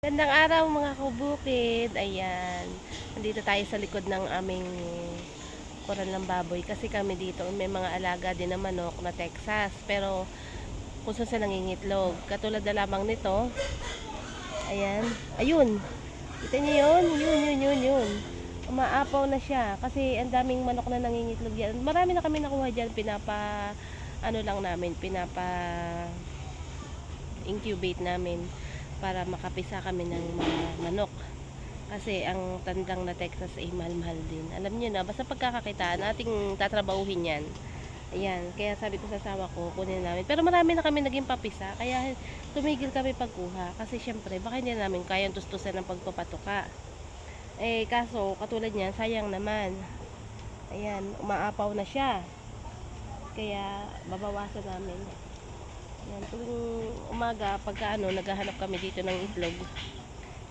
Gandang araw mga kabukid. Ayan. Nandito tayo sa likod ng aming koral ng baboy. Kasi kami dito may mga alaga din na manok na Texas. Pero kung saan sila nangingitlog. Katulad na lamang nito. Ayan. Ayun. Kita niyo yun? Yun, yun, yun, yun. Umaapaw na siya. Kasi ang daming manok na nangingitlog yan. Marami na kami nakuha dyan. Pinapa, ano lang namin, pinapa incubate namin para makapisa kami ng mga manok. Kasi ang tandang na Texas ay mahal-mahal din. Alam niyo na, basta pagkakakitaan, ating tatrabahuhin yan. Ayan, kaya sabi ko sa asawa ko, kunin namin. Pero marami na kami naging papisa, kaya tumigil kami pagkuha. Kasi syempre, baka hindi namin kayang tustusan ng pagpapatuka. Eh, kaso, katulad niyan, sayang naman. Ayan, umaapaw na siya. Kaya, babawasan namin. Yan, tuwing umaga, pagka ano, naghahanap kami dito ng itlog.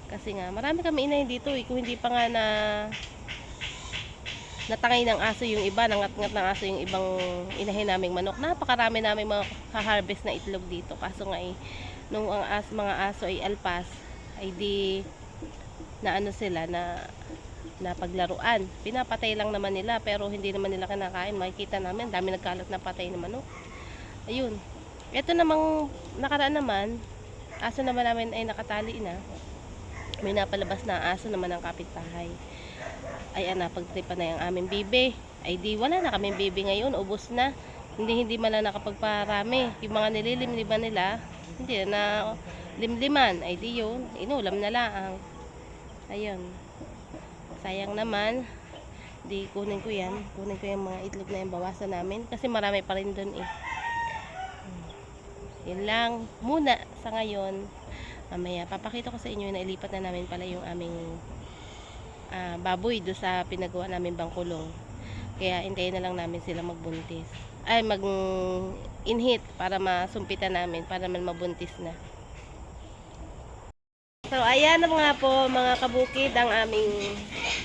Kasi nga, marami kami inahin dito eh. Kung hindi pa nga na natangay ng aso yung iba, nangat-ngat ng aso yung ibang inahin naming manok. Napakarami namin mga harvest na itlog dito. Kaso nga eh, nung ang as, mga aso ay alpas, ay di na ano sila na na paglaruan. Pinapatay lang naman nila pero hindi naman nila kinakain. Makikita namin, dami nagkalat na patay na manok. Ayun, ito namang nakaraan naman, aso naman namin ay nakatali na. May napalabas na aso naman ng kapitbahay. Ay ana, pagtripa na yung aming bibe. Ay di, wala na kaming bibe ngayon, ubos na. Hindi hindi man na nakapagparami. Yung mga nililimliman nila, hindi na limliman. Ay di yun, inulam na lang. Ayun. Sayang naman. Di kunin ko yan. Kunin ko yung mga itlog na yung bawasan namin. Kasi marami pa rin doon eh. Yun lang muna sa ngayon. Mamaya, papakita ko sa inyo na ilipat na namin pala yung aming ah, baboy do sa pinagawa namin bangkulong. Kaya hintayin na lang namin sila magbuntis. Ay, mag inhit para masumpitan namin, para man mabuntis na. So, ayan nga po mga kabukid ang aming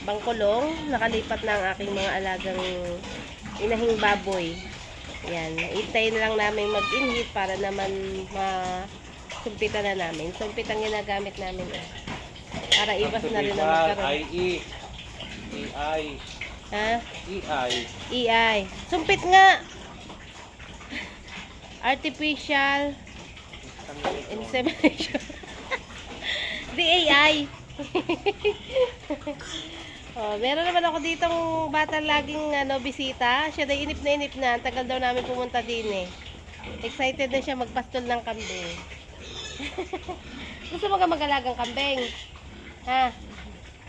bangkulong. Nakalipat na ang aking mga alagang inahing baboy. Yan, hintayin na lang namin mag-inhit para naman masumpitan na namin. Sumpit ang ginagamit namin. eh. Para iwas na rin na magkaroon. I-E. E-I. Ha? E-I. EI. Sumpit nga! Artificial Insemination. Di AI. oh, meron naman ako ditong bata laging ano, bisita. Siya na inip na inip na. Ang Tagal daw namin pumunta din eh. Excited na siya magpastol ng kambing. Gusto mo ka mag-alagang kambing? Ha?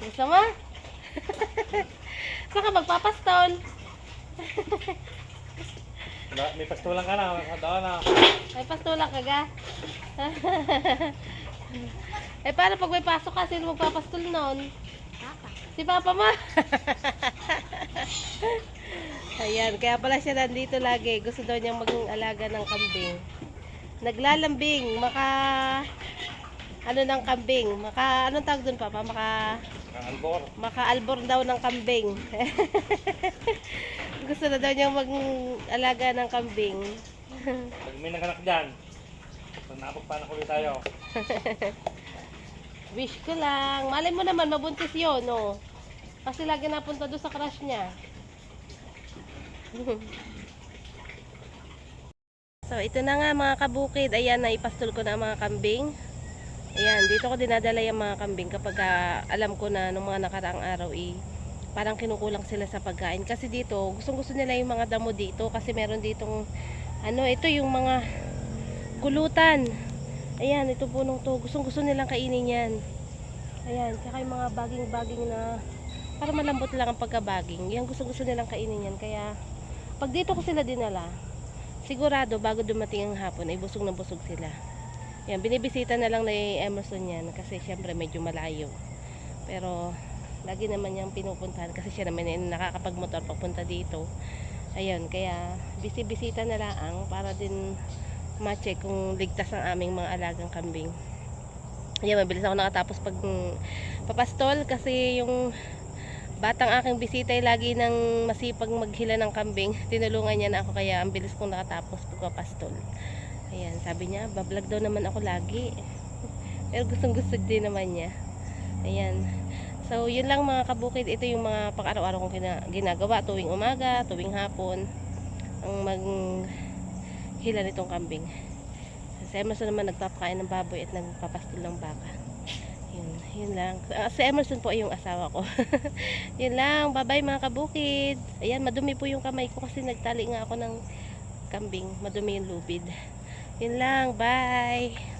Gusto mo? Gusto ka magpapastol? Wala, May pastulang ka na. Daw na. May pastulang ka ga? eh paano pag may pasok ka, sino magpapastol nun? Papa. Si Papa mo? Ayan, kaya pala siya nandito lagi. Gusto daw niyang maging alaga ng kambing. Naglalambing, maka... Ano ng kambing? Maka... Anong tawag dun, Papa? Maka... Albor. Maka-albor daw ng kambing. Gusto na daw niyang mag-alaga ng kambing. Pag may naganak dyan. Pag napagpanak ulit tayo. Wish ko lang. Malay mo naman, mabuntis yun, no? Kasi lagi napunta doon sa crush niya. so, ito na nga mga kabukid. Ayan, naipastol ko na ang mga kambing. Ayan, dito ko dinadala yung mga kambing kapag ah, alam ko na nung mga nakaraang araw eh, parang kinukulang sila sa pagkain. Kasi dito, gustong gusto nila yung mga damo dito kasi meron ditong, ano, ito yung mga gulutan. Ayan, ito punong to. Gustong gusto nilang kainin yan. Ayan, tsaka yung mga baging-baging na para malambot lang ang pagkabaging. Yan gusto gusto nilang kainin yan. Kaya pag dito ko sila dinala, sigurado bago dumating ang hapon ay busog na busog sila. Yan, binibisita na lang ni Emerson yan kasi syempre medyo malayo. Pero lagi naman niyang pinupuntahan kasi siya naman yung nakakapagmotor papunta dito. Ayun, kaya bisi-bisita na lang para din ma-check kung ligtas ang aming mga alagang kambing. Ayan, mabilis ako nakatapos pag mm, papastol kasi yung batang aking bisita ay lagi nang masipag maghila ng kambing. Tinulungan niya na ako kaya ang bilis kong nakatapos pagpapastol. Ayan, sabi niya, bablog daw naman ako lagi. Pero gustong gusto din naman niya. Ayan. So, yun lang mga kabukid. Ito yung mga pang-araw-araw kong gina- ginagawa tuwing umaga, tuwing hapon. Hila nitong kambing. Si Emerson naman nagpapakain ng baboy at nagpapastol ng baka. Yun, yun lang. Ah, si Emerson po ay yung asawa ko. yun lang. Bye-bye mga kabukid. Ayan, madumi po yung kamay ko kasi nagtali nga ako ng kambing. Madumi yung lubid. Yun lang. Bye.